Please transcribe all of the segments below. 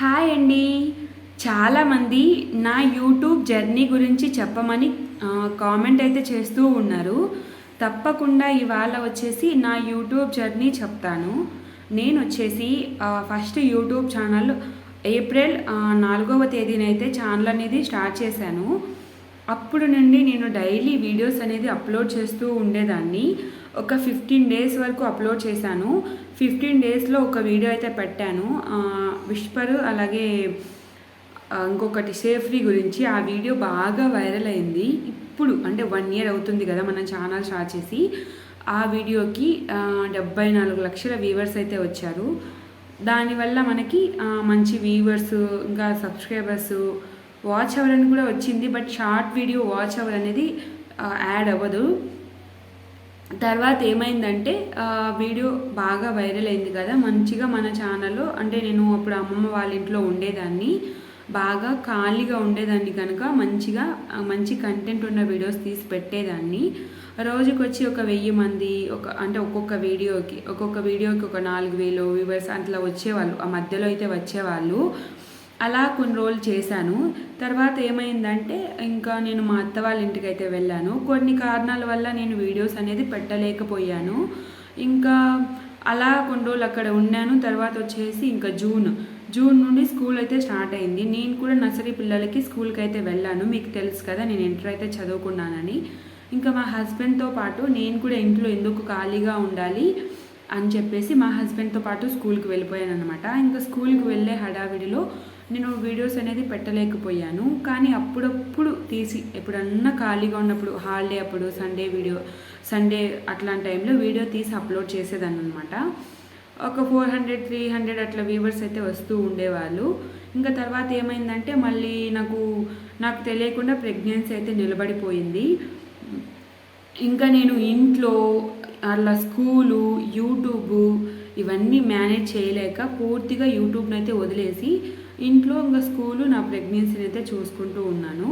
Hi అండి. చాలామంది నా యూట్యూబ్ జర్నీ గురించి చెప్పమని కామెంట్ అయితే చేస్తూ ఉన్నారు. తప్పకుండా ఇవాళ వచ్చేసి నా యూట్యూబ్ జర్నీ చెప్తాను. నేను వచ్చేసి ఫస్ట్ యూట్యూబ్ ఛానల్ ఏప్రిల్ నాలుగవ తేదీనైతే ఛానల్ అనేది స్టార్ట్ చేశాను. అప్పుడు నుండి నేను డైలీ వీడియోస్ అనేది అప్లోడ్ చేస్తూ ఉండేదాన్ని. ఒక ఫిఫ్టీన్ డేస్ వరకు అప్లోడ్ చేశాను. ఫిఫ్టీన్ డేస్లో ఒక వీడియో అయితే పెట్టాను. విష్పర్ అలాగే ఇంకొకటి సేఫ్రీ గురించి ఆ వీడియో బాగా వైరల్ అయింది. ఇప్పుడు అంటే వన్ ఇయర్ అవుతుంది కదా మనం ఛానల్ స్టార్ట్ చేసి. ఆ వీడియోకి డెబ్బై నాలుగు లక్షల వ్యూవర్స్ అయితే వచ్చారు. దానివల్ల మనకి మంచి వ్యూవర్స్ ఇంకా సబ్స్క్రైబర్స్ వాచ్ అవర్ అని కూడా వచ్చింది. But short video watch hour అనేది యాడ్ అవ్వదు. తర్వాత ఏమైందంటే వీడియో బాగా వైరల్ అయింది కదా మంచిగా మన ఛానల్లో అంటే నేను అప్పుడు అమ్మమ్మ వాళ్ళ ఇంట్లో ఉండేదాన్ని బాగా ఖాళీగా ఉండేదాన్ని కనుక మంచిగా మంచి కంటెంట్ ఉన్న వీడియోస్ తీసి పెట్టేదాన్ని. రోజుకి వచ్చి ఒక వెయ్యి మంది ఒక అంటే ఒక్కొక్క వీడియోకి ఒక్కొక్క వీడియోకి ఒక నాలుగు వేలు వ్యూవర్స్ అట్లా వచ్చేవాళ్ళు ఆ మధ్యలో అయితే వచ్చేవాళ్ళు. అలా కొన్ని రోజులు చేశాను. తర్వాత ఏమైందంటే ఇంకా నేను మా అత్త వాళ్ళ ఇంటికి అయితే వెళ్ళాను. కొన్ని కారణాల వల్ల నేను వీడియోస్ అనేది పెట్టలేకపోయాను. ఇంకా అలా కొన్ని రోజులు అక్కడ ఉన్నాను. తర్వాత వచ్చేసి ఇంకా జూన్. జూన్ నుండి స్కూల్ అయితే స్టార్ట్ అయింది. నేను కూడా నర్సరీ పిల్లలకి స్కూల్కి అయితే వెళ్ళాను. మీకు తెలుసు కదా నేను ఇంటర్ అయితే చదువుకున్నానని. ఇంకా మా హస్బెండ్తో పాటు నేను కూడా ఇంట్లో ఎందుకు ఖాళీగా ఉండాలి అని చెప్పేసి మా హస్బెండ్తో పాటు స్కూల్కి వెళ్ళిపోయాను అనమాట ఇంకా స్కూల్కి వెళ్ళే హడావిడిలో నేను వీడియోస్ అనేది పెట్టలేకపోయాను. కానీ అప్పుడప్పుడు తీసి ఎప్పుడన్నా ఖాళీగా ఉన్నప్పుడు హాలిడే అప్పుడు సండే వీడియో సండే అట్లాంటి టైంలో వీడియో తీసి అప్లోడ్ చేసేదాన్ని అనమాట ఒక ఫోర్ హండ్రెడ్ త్రీ హండ్రెడ్ అట్లా వ్యూవర్స్ అయితే వస్తూ ఉండేవాళ్ళు. ఇంకా తర్వాత ఏమైందంటే మళ్ళీ నాకు నాకు తెలియకుండా ప్రెగ్నెన్సీ అయితే నిలబడిపోయింది. ఇంకా నేను ఇంట్లో అలా స్కూలు యూట్యూబ్ ఇవన్నీ మేనేజ్ చేయలేక పూర్తిగా యూట్యూబ్ని అయితే వదిలేసి ఇంట్లో ఇంకా స్కూలు నా ప్రెగ్నెన్సీని అయితే చూసుకుంటూ ఉన్నాను.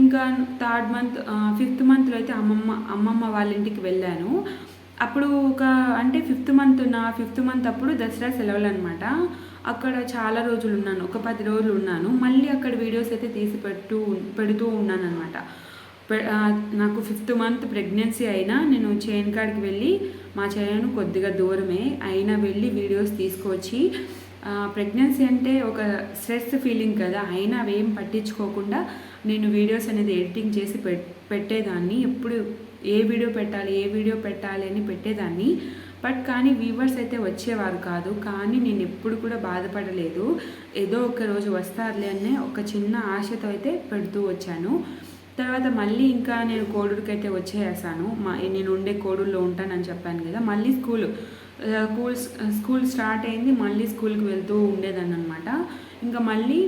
ఇంకా థర్డ్ మంత్ ఫిఫ్త్ మంత్లో అయితే అమ్మమ్మ అమ్మమ్మ వాళ్ళ ఇంటికి వెళ్ళాను. అప్పుడు ఒక అంటే ఫిఫ్త్ మంత్ నా ఫిఫ్త్ మంత్ అప్పుడు దసరా సెలవులు అనమాట అక్కడ చాలా రోజులు ఉన్నాను ఒక పది రోజులు ఉన్నాను. మళ్ళీ అక్కడ వీడియోస్ అయితే తీసి పెట్టు పెడుతూ ఉన్నాను అనమాట నాకు ఫిఫ్త్ మంత్ ప్రెగ్నెన్సీ అయినా నేను చైన్ కాడికి వెళ్ళి మా చైన్ కొద్దిగా దూరమే. అయినా వెళ్ళి వీడియోస్ తీసుకొచ్చి ప్రెగ్నెన్సీ అంటే ఒక స్ట్రెస్ ఫీలింగ్ కదా అయినా అవేం పట్టించుకోకుండా నేను వీడియోస్ అనేది ఎడిటింగ్ చేసి పె పెట్టేదాన్ని. ఎప్పుడు ఏ వీడియో పెట్టాలి ఏ వీడియో పెట్టాలి అని పెట్టేదాన్ని. బట్ కానీ వ్యూవర్స్ అయితే వచ్చేవారు కాదు. కానీ నేను ఎప్పుడు కూడా బాధపడలేదు. ఏదో ఒక రోజు వస్తారులే అనే ఒక చిన్న ఆశతో అయితే పెడుతూ వచ్చాను. తర్వాత మళ్ళీ ఇంకా నేను కోడూరుకి అయితే వచ్చేసాను. మా నేను ఉండే కోడూరులో ఉంటానని చెప్పాను కదా మళ్ళీ స్కూల్ స్కూల్ స్కూల్ స్టార్ట్ అయింది. మళ్ళీ స్కూల్కి వెళ్తూ ఉండేదాన్ని అనమాట ఇంకా మళ్ళీ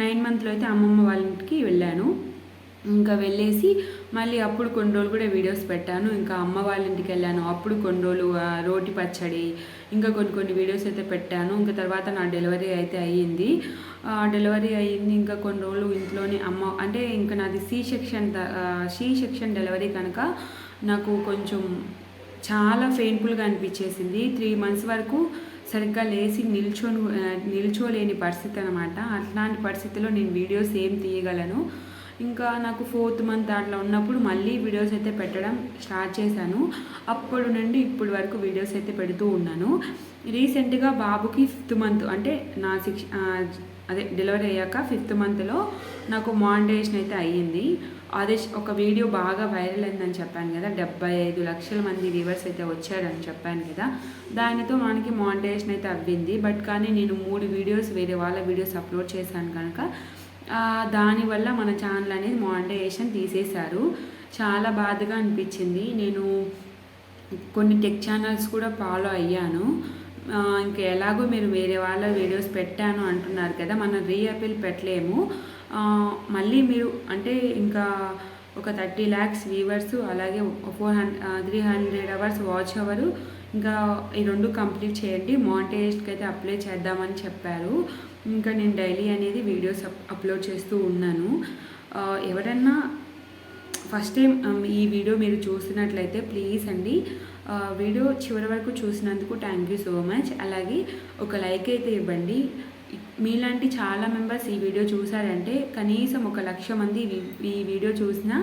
నైన్ మంత్లో అయితే అమ్మమ్మ వాళ్ళ ఇంటికి వెళ్ళాను. ఇంకా వెళ్ళేసి మళ్ళీ అప్పుడు కొన్ని రోజులు కూడా వీడియోస్ పెట్టాను. ఇంకా అమ్మ వాళ్ళ ఇంటికి వెళ్ళాను. అప్పుడు కొన్ని రోజులు రోటి పచ్చడి ఇంకా కొన్ని కొన్ని వీడియోస్ అయితే పెట్టాను. ఇంకా తర్వాత నా డెలివరీ అయితే అయ్యింది. డెలివరీ అయ్యింది. ఇంకా కొన్ని రోజులు ఇంట్లోనే అమ్మ అంటే ఇంకా నాది C section C section delivery కనుక నాకు కొంచెం చాలా పెయిన్ఫుల్గా అనిపించేసింది. త్రీ మంత్స్ వరకు సరిగ్గా లేచి నిల్చో నిల్చోలేని పరిస్థితి అనమాట అట్లాంటి పరిస్థితిలో నేను వీడియోస్ ఏం తీయగలను? ఇంకా నాకు ఫోర్త్ మంత్ అట్లా ఉన్నప్పుడు మళ్ళీ వీడియోస్ అయితే పెట్టడం స్టార్ట్ చేశాను. అప్పటి నుండి ఇప్పుడు వరకు వీడియోస్ అయితే పెడుతూ ఉన్నాను. రీసెంట్గా బాబుకి ఫిఫ్త్ మంత్ అంటే నా సిక్స్ అదే డెలివరీ అయ్యాక ఫిఫ్త్ మంత్లో నాకు మాండేషన్ అయితే అయ్యింది. అదే ఒక వీడియో బాగా వైరల్ అయిందని చెప్పాను కదా డెబ్బై ఐదు లక్షల మంది వ్యూవర్స్ అయితే వచ్చారని చెప్పాను కదా దానితో మనకి మానిటైజేషన్ అయితే అవ్వింది. బట్ కానీ నేను మూడు వీడియోస్ వేరే వాళ్ళ వీడియోస్ అప్లోడ్ చేశాను కనుక దానివల్ల మన ఛానల్ అనేది మానిటైజేషన్ తీసేశారు. చాలా బాధగా అనిపించింది. నేను కొన్ని టెక్ ఛానల్స్ కూడా ఫాలో అయ్యాను. ఇంకా ఎలాగో మీరు వేరే వాళ్ళ వీడియోస్ పెట్టాను అంటున్నారు కదా మనం రీఅపీల్ పెట్టలేము. మళ్ళీ మీరు అంటే ఇంకా ఒక థర్టీ ల్యాక్స్ వ్యూవర్స్ అలాగే four hundred three hundred hours watch hour. ఇంకా ఈ రెండు కంప్లీట్ చేయండి. మానిటైజేషన్కి అయితే అప్లై చేద్దామని చెప్పారు. ఇంకా నేను డైలీ అనేది వీడియోస్ అప్ అప్లోడ్ చేస్తూ ఉన్నాను. ఎవరన్నా ఫస్ట్ టైం um, ఈ వీడియో మీరు చూస్తున్నట్లయితే ప్లీజ్ అండి. వీడియో చివరి వరకు చూసినందుకు థ్యాంక్ యూ సో మచ్ అలాగే ఒక లైక్ అయితే ఇవ్వండి. మీలాంటి చాలా మెంబర్స్ ఈ వీడియో చూసారంటే కనీసం ఒక లక్ష మంది ఈ- ఈ వీడియో చూసినా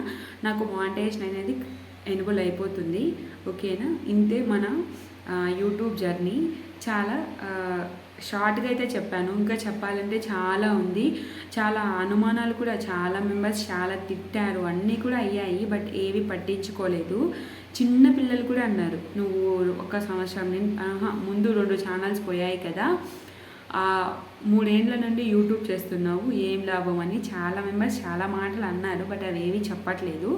నాకు మానిటైజేషన్ అనేది ఎనబుల్ అయిపోతుంది. ఓకేనా? ఇంతే మన యూట్యూబ్ జర్నీ. చాలా షార్ట్గా అయితే చెప్పాను. ఇంకా చెప్పాలంటే చాలా ఉంది. చాలా అనుమానాలు కూడా చాలా మెంబర్స్ చాలా తిట్టారు. అన్నీ కూడా అయ్యాయి బట్ ఏవి పట్టించుకోలేదు. చిన్న పిల్లలు కూడా అన్నారు. నువ్వు ఒక సంవత్సరం నుండి ఆహా, ముందు రెండు ఛానల్స్ పోయాయి కదా. మూడేండ్ల నుండి యూట్యూబ్ చేస్తున్నావు. ఏం లాభం అని చాలా మెంబర్స్ చాలా మాటలు అన్నారు బట్ అవి ఏవి చెప్పట్లేదు.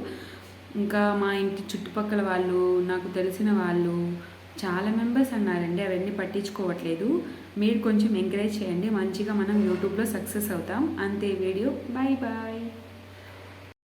ఇంకా మా ఇంటి చుట్టుపక్కల వాళ్ళు నాకు తెలిసిన వాళ్ళు చాలా మెంబర్స్ అన్నారండి. అవన్నీ పట్టించుకోవట్లేదు. మీరు కొంచెం ఎంకరేజ్ చేయండి. మంచిగా మనం యూట్యూబ్లో సక్సెస్ అవుతాం. అంతే వీడియో. Bye bye.